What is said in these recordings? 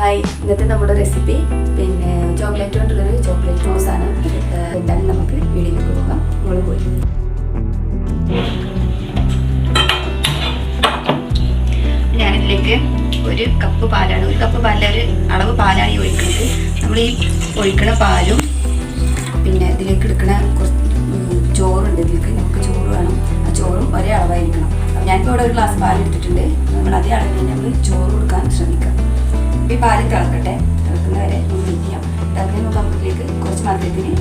Hi. ഇന്നത്തെ നമ്മുടെ recipe പിന്നെ ചോക്ലേറ്റ് കൊണ്ടുള്ളൊരു ചോക്ലേറ്റ് റോസ് ആണ്. എന്തായാലും നമുക്ക് വീഡിയോയിലേക്ക് പോകാം. നമ്മൾ പോയി. ഞാനിതിലേക്ക് ഒരു കപ്പ് പാലാണ്. ഒരു കപ്പ് പാലിൽ ഒരു അളവ് പാലാണ് ഈ ഒഴിക്കുന്നത്. നമ്മൾ ഈ ഒഴിക്കണ പാലും പിന്നെ ഇതിലേക്ക് എടുക്കണ കുറച്ച് ചോറുണ്ട് ഇതിലേക്ക്. നമുക്ക് ചോറ് വേണം. ആ ചോറും ഒരേ അളവായിരിക്കണം. ഞാനിപ്പോൾ ഇവിടെ ഒരു ഗ്ലാസ് പാൽ എടുത്തിട്ടുണ്ട്. നമ്മൾ അതേ അളവിൽ നമ്മൾ ചോറ് കൊടുക്കാൻ ശ്രമിക്കാം. ഈ പാൽ തിളക്കട്ടെ. തിളക്കുന്ന വരെ നമ്മൾ വെയിറ്റ് ചെയ്യാം. തിളക്കുന്ന നമുക്ക് കുറച്ച് മധുരത്തിന്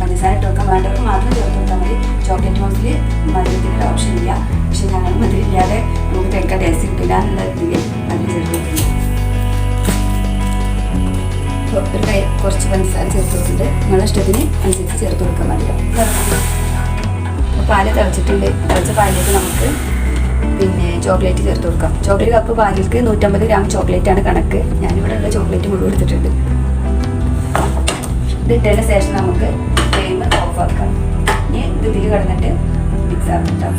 പഞ്ചസാര ഇട്ട് വേണ്ടവർക്ക് മാത്രം ചേർത്ത് കൊടുത്താൽ മതി. ചോക്ലേറ്റ് മോസിൽ മധുരത്തിന്റെ ഓപ്ഷൻ ഇല്ല. പക്ഷെ ഞങ്ങൾ മധുരം ഇല്ലാതെ നമുക്ക് തേക്ക ടേസ്റ്റ് കിട്ടില്ല എന്നുള്ള ഇതിൽ മധുരം ചേർത്ത് കൊടുക്കുന്നു. ഒരു കൈ കുറച്ച് പഞ്ചസാര ചേർത്ത് കൊടുത്തിട്ട് നിങ്ങളുടെ ഇഷ്ടത്തിന് അനുസരിച്ച് ചേർത്ത് കൊടുക്കാൻ മതിയാവും. പാൽ തിളച്ചിട്ടുണ്ട്. തിളച്ച പാലിലേക്ക് നമുക്ക് പിന്നെ ചോക്ലേറ്റ് ചേർത്ത് കൊടുക്കാം. ചോക്ലേറ്റ് കപ്പ് പാലിൽക്ക് നൂറ്റമ്പത് ഗ്രാം ചോക്ലേറ്റ് ആണ് കണക്ക്. ഞാനിവിടെ ഉള്ള ചോക്ലേറ്റ് മുഴുവൻ എടുത്തിട്ടുണ്ട്. ഇത് ഇട്ടതിന് ശേഷം നമുക്ക് ഫ്ലെയിം ഓഫ് ആക്കാം. ഇനി ഇത് ഇതിൽ കിടന്നിട്ട് മിക്സ് ആക്കാം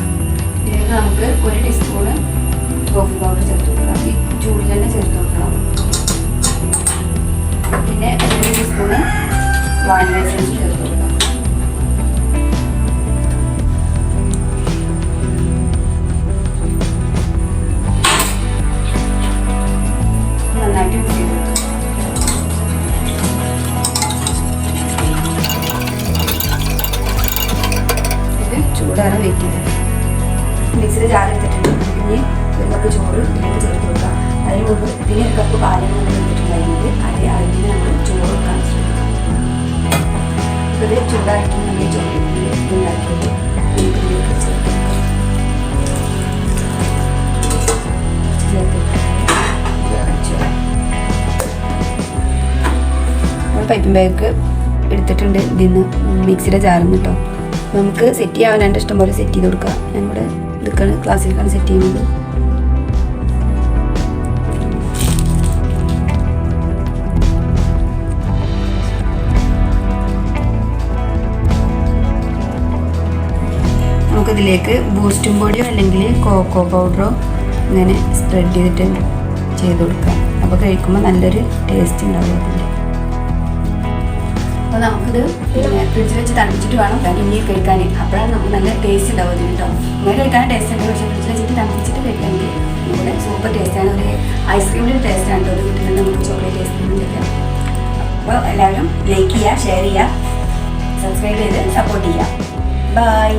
ഇതിലേക്ക് നമുക്ക് ഒരു ടീസ്പൂണ് കോഫി പൗഡർ ചേർത്ത് കൊടുക്കാം. ഈ ചൂടിൽ തന്നെ ചേർത്ത് കൊടുക്കണം. പിന്നെ ഒരു ടീസ്പൂണ് വാനില എസൻസ് ചേർത്ത് ചൂടാറാൻ വെയിറ്റ് ചെയ്യുന്നത് മിക്സിയുടെ ജാർ എടുത്തിട്ടുണ്ട്. ഇനി ഒരു കപ്പ് ചോറ് ഇതിലേക്ക് ചേർത്ത് കൊടുക്കാം. അതിന് മുമ്പ് പിന്നെ ഒരു കപ്പ് പാലും കൊണ്ട് എടുത്തിട്ടുണ്ടായിരുന്നു അതേ അളവിൽ നമ്മൾ ചോറ് വെക്കാൻ ശ്രമിക്കാം. ഇത് ചൂടാക്കി നമ്മൾ ചോറ് ഉണ്ടാക്കിയിട്ട് പൈപ്പിംഗ് ബാഗ് എടുത്തിട്ടുണ്ട്. ഇതിന്ന് മിക്സിയുടെ ജാറിൽ നിന്ന് കേട്ടോ. നമുക്ക് സെറ്റ് ചെയ്യാൻ എന്റെ ഇഷ്ടം പോലെ സെറ്റ് ചെയ്ത് കൊടുക്കാം. ഞാനിവിടെ ഇതൊക്കെയാണ് ക്ലാസ്സിലേക്കാണ് സെറ്റ് ചെയ്യുന്നത്. നമുക്കിതിലേക്ക് ബൂസ്റ്റും പൊടിയോ അല്ലെങ്കിൽ കോക്കോ പൗഡറോ ഇങ്ങനെ സ്പ്രെഡ് ചെയ്തിട്ട് ചെയ്ത് കൊടുക്കാം. അപ്പോൾ കഴിക്കുമ്പോൾ നല്ലൊരു ടേസ്റ്റ് ഉണ്ടാവും അതിന്റെ. അപ്പോൾ നമുക്കിത് പിന്നെ ഫ്രിഡ്ജിൽ വെച്ച് തണുപ്പിച്ചിട്ട് വേണം ഇനി കഴിക്കാൻ. അപ്പോഴാണ് നമുക്ക് നല്ല ടേസ്റ്റ് ഉണ്ടാവും ഇതിന് കേട്ടോ. ഇങ്ങനെ കഴിക്കാൻ ടേസ്റ്റ് ഉണ്ട്? പക്ഷേ ഫ്രിഡ്ജിൽ വെച്ചിട്ട് തണുപ്പിച്ചിട്ട് കഴിക്കാമെങ്കിൽ ഇവിടെ സൂപ്പർ ടേസ്റ്റാണ് ഒരു ഐസ്ക്രീമിന്റെ ആണ്. കേട്ടോ. ഇത് കിട്ടുന്നത് നമുക്ക് ചോക്ലേറ്റ് ഐസ്ക്രീം കഴിക്കാം അപ്പോൾ എല്ലാവരും ലൈക്ക് ചെയ്യുക ഷെയർ ചെയ്യുക സബ്സ്ക്രൈബ് ചെയ്ത് സപ്പോർട്ട് ചെയ്യുക. ബൈ